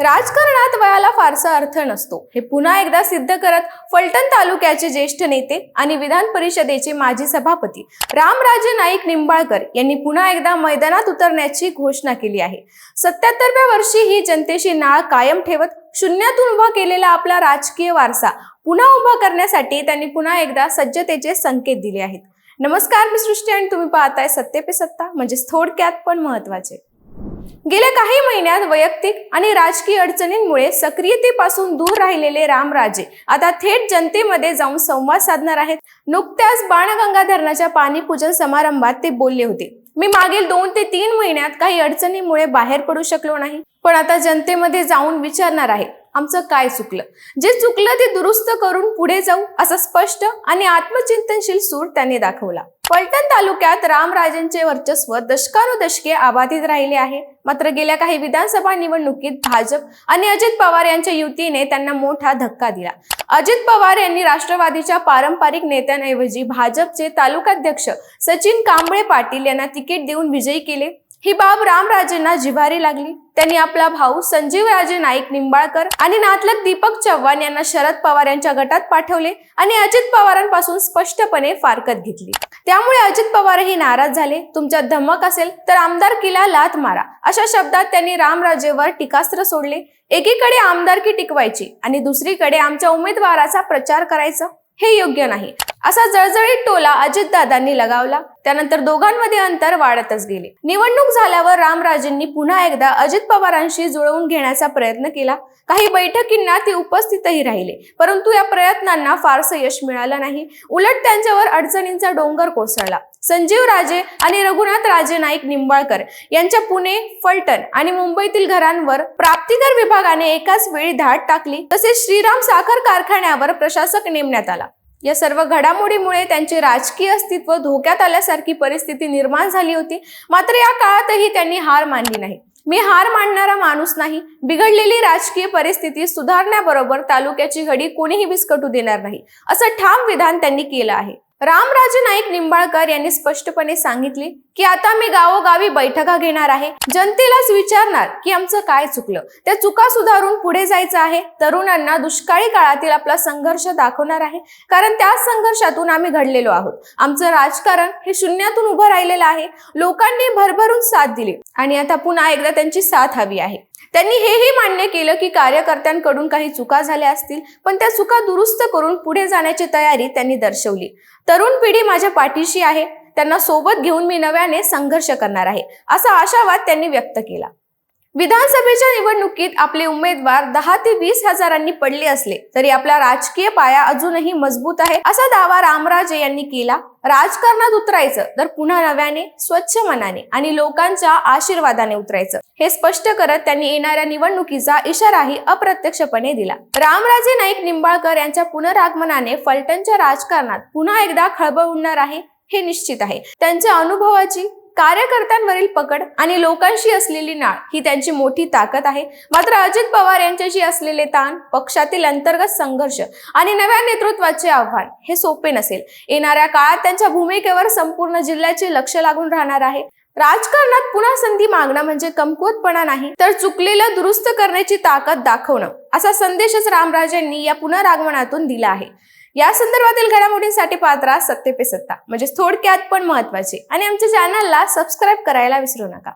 राजकारणात वयाला फारसा अर्थ नसतो. हे पुन्हा एकदा सिद्ध करत फलटण तालुक्याचे ज्येष्ठ नेते आणि विधान परिषदेचे माजी सभापती रामराजे नाईक निंबाळकर यांनी पुन्हा एकदा मैदानात उतरण्याची घोषणा केली आहे. सत्याहत्तरव्या वर्षी ही जनतेशी नाळ कायम ठेवत शून्यातून उभा केलेला आपला राजकीय वारसा पुन्हा उभा करण्यासाठी त्यांनी पुन्हा एकदा सज्जतेचे संकेत दिले आहेत. नमस्कार मी सृष्टी आणि तुम्ही पाहताय सत्ते पे सत्ता. म्हणजेच थोडक्यात पण महत्त्वाचे गेल्या काही महिन्यात वैयक्तिक आणि राजकीय अडचणींमुळे सक्रियतेपासून दूर राहिलेले रामराजे आता थेट जनतेमध्ये जाऊन संवाद साधणार आहेत. नुकत्याच बाणगंगा धरणाच्या पाणी पूजन समारंभात ते बोलले होते. मी मागील दोन ते तीन महिन्यात काही अडचणीमुळे बाहेर पडू शकलो नाही. पण आता जनतेमध्ये जाऊन विचारणार आहे. आमचं काय चुकलं? जे चुकलं ते दुरुस्त करून पुढे जाऊ असा स्पष्ट आणि आत्मचिंतनशील सूर त्यांनी दाखवला. पलटण तालुक्यात रामराजेंचे वर्चस्व दशकानुदशके अबाधित राहिले आहे. मात्र गेल्या काही विधानसभा निवडणुकीत भाजप आणि अजित पवार यांच्या युतीने त्यांना मोठा धक्का दिला. अजित पवार यांनी राष्ट्रवादीच्या पारंपरिक नेत्यांऐवजी भाजपचे तालुकाध्यक्ष सचिन कांबळे पाटील यांना तिकीट देऊन विजयी केले. ही बाब रामराजेंना जिव्हारी लागली. त्यांनी आपला भाऊ संजीवराजे नाईक निंबाळकर आणि नातलग दीपक चव्हाण यांना शरद पवार यांच्या गटात पाठवले आणि अजित पवारांपासून स्पष्टपणे फारकत घेतली. त्यामुळे अजित पवारही नाराज झाले. तुमच्यात धमक असेल तर आमदारकीला लात मारा. अशा शब्दात त्यांनी रामराजेवर टीकास्त्र सोडले. एकीकडे आमदारकी टिकवायची आणि दुसरीकडे आमच्या उमेदवाराचा प्रचार करायचा हे योग्य नाही. असा जळजळीत टोला अजितदादांनी लगावला. त्यानंतर दोघांमध्ये अंतर वाढतच गेले. निवडणूक झाल्यावर रामराजेंनी पुन्हा एकदा अजित पवारांशी जुळवून घेण्याचा प्रयत्न केला. काही बैठकींना ते उपस्थितही राहिले परंतु या प्रयत्नांना फारसं यश मिळालं नाही. उलट त्यांच्यावर अडचणींचा डोंगर कोसळला. संजीव राजे आणि रघुनाथ राजे नाईक निंबाळकर यांच्या पुणे फलटण आणि मुंबईतील घरांवर प्राप्तिकर विभागाने एकाच वेळी धाड टाकली. तसेच श्रीराम साखर कारखान्यावर प्रशासक नेमण्यात आला. या सर्व घडामोडीमुळे त्यांचे राजकीय अस्तित्व धोक्यात आल्यासारखी परिस्थिती निर्माण झाली होती. मात्र या काळातही त्यांनी हार मानली नाही. मी हार मानणारा माणूस नाही. बिघडलेली राजकीय परिस्थिती सुधारण्याबरोबर तालुक्याची घडी कोणीही विस्कटू देणार नाही असं ठाम विधान त्यांनी केलं आहे. रामराजे नाईक निंबाळकर यांनी स्पष्टपणे सांगितले की आता मी गावोगावी बैठका घेणार आहे. जनतेलाच विचारणार की आमचं काय चुकलं. त्या चुका सुधारून पुढे जायचं आहे. तरुणांना दुष्काळी काळातील आपला संघर्ष दाखवणार आहे. कारण त्या संघर्षातून आम्ही घडलेलो आहोत. आमचं राजकारण हे शून्यातून उभं राहिलेलं आहे. लोकांनी भरभरून साथ दिली. आणि आता पुन्हा एकदा त्यांची साथ हवी आहे. त्यांनी हेही मान्य केलं की कार्यकर्त्यांकडून काही चुका झाल्या असतील पण त्या चुका दुरुस्त करून पुढे जाण्याची तयारी त्यांनी दर्शवली. तरुण पिढी माझ्या पाठीशी आहे. त्यांना सोबत घेऊन मी नव्याने संघर्ष करणार आहे असा आशावाद त्यांनी व्यक्त केला. विधानसभेच्या निवडणुकीत आपले उमेदवार दहा ते वीस हजारांनी पडले असले तरी आपला राजकीय पाया अजूनही मजबूत आहे असा दावा रामराजे यांनी केला. राजकारणात उतरायचं तर पुन्हा नव्याने स्वच्छ मनाने आणि लोकांच्या आशीर्वादाने उतरायचं. हे स्पष्ट करत त्यांनी येणाऱ्या निवडणुकीचा इशाराही अप्रत्यक्षपणे दिला. रामराजे नाईक निंबाळकर यांच्या पुनरागमनाने फलटणच्या राजकारणात पुन्हा एकदा खळबळ उडणार आहे. हे निश्चित आहे. त्यांच्या अनुभवाची कार्यकर्त्यांवरील पकड आणि लोकांशी असलेली नाळ ही त्यांची मोठी ताकद आहे. मात्र अजित पवार यांच्याशी असलेले ताण पक्षातील अंतर्गत संघर्ष आणि नव्या नेतृत्वाचे आव्हान हे सोपे नसेल. येणाऱ्या काळात त्यांच्या भूमिकेवर संपूर्ण जिल्ह्याचे लक्ष लागून राहणार आहे. राजकारणात पुन्हा संधी मागणं म्हणजे कमकुवतपणा नाही तर चुकलेलं दुरुस्त करण्याची ताकद दाखवणं असा संदेशच रामराजेंनी या पुनरागमनातून दिला आहे. या संदर्भातील घडामोडींसाठी पात्रा सत्य पे सत्ता. म्हणजे थोडक्यात पण महत्त्वाचे. आणि आमच्या चॅनलला सबस्क्राईब करायला विसरू नका.